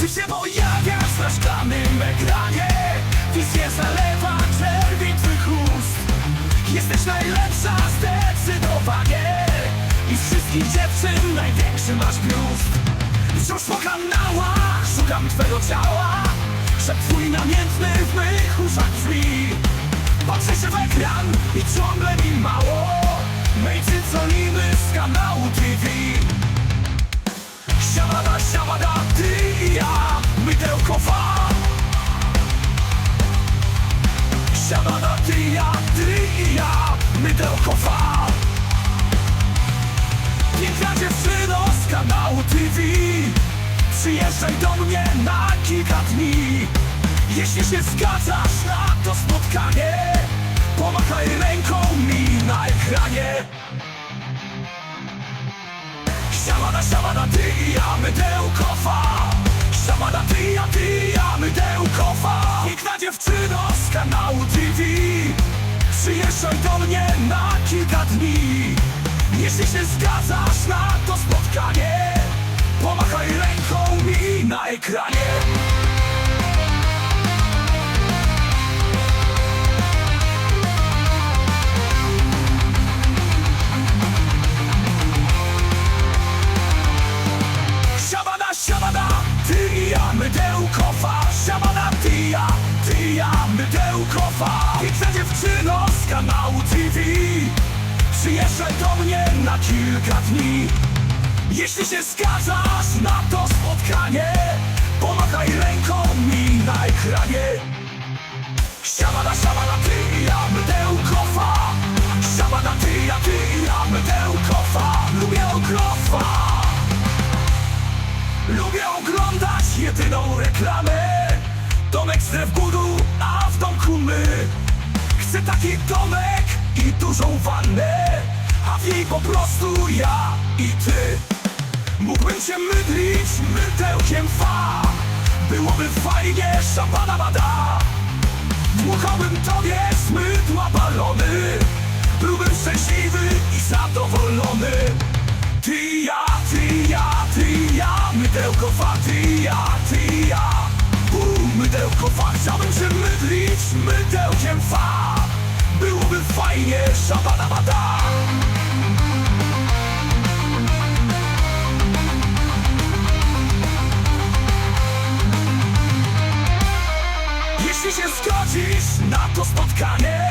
Ty się pojawiasz na szklanym ekranie. Wizję zalewa czerwień twych ust. Jesteś najlepsza zdecydowanie. I z wszystkich dziewczyn największy masz biust. Wciąż po kanałach szukam twego ciała. Szep twój namiętny w mych uszach brzmi. Patrzę się w ekran i ciągle mi mało. Mej ty i ja, mydełkowa Piękna dziewczyno z kanału TV Przyjeżdżaj do mnie na kilka dni. Jeśli się zgadzasz na to spotkanie Pomachaj ręką mi na ekranie. Siamada, siamada, ty i ja, Siamada, ty i ja, ty i ja, mnie na kilka dni. Jeśli się zgadzasz na to spotkanie Pomachaj ręką mi na ekranie. Siamada, siamada, ty i ja, mydełkowa Siamada, ty i ja, i ja, mydełkowa Piękna dziewczyno z kanału TV Przyjeżdżaj do mnie na kilka dni. Jeśli się zgadzasz na to spotkanie Pomachaj ręką mi na ekranie. Siamada, siamada, ty i ja, mydełkowa Siamada, ty i ja, ty i ja, mydełkowa Lubię ogrofa Lubię oglądać jedyną reklamę. Domek z drew Chcę taki domek i dużą wannę A w niej po prostu ja i ty. Mógłbym się mydlić mydełkiem fa. Byłoby fajnie, szambana bada. Dmuchałbym tobie z mydła balony. Byłbym szczęśliwy i zadowolony. Ty i ja, ty i ja, ty i ja Mydełkowa, ty i ja, ty i ja Uuu, mydełkowa, chciałbym się mydlić mydełkiem fa Byłoby fajnie, szabada bada Jeśli się zgodzisz na to spotkanie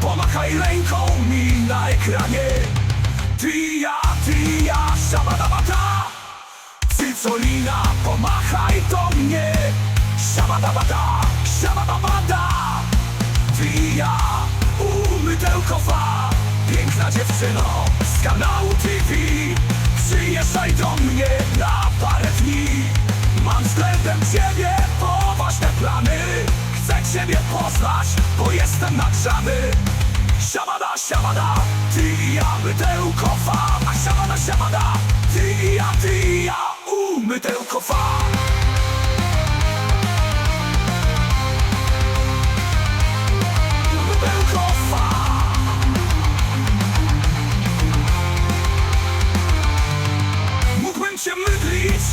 Pomachaj ręką mi na ekranie. Ty ja, ty ja, szabadabada Cycolina, pomachaj do mnie Szabadabada, szabadabada Ty i ja, umytełkowa Piękna dziewczyno z kanału TV Przyjeżdżaj do mnie na parę dni. Mam względem ciebie poważne plany. Chcę ciebie poznać, bo jestem nagrzany Siamada, siamada, ty i ja, mydełkowa A siamada, siamada, ty i ja, ty i ja, u,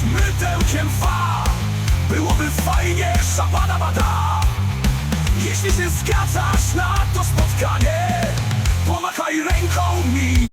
mydlić mydełkiem fa. Byłoby fajnie, szabada bada. Jeśli się zgadzasz na to spotkanie Pomachaj ręką mi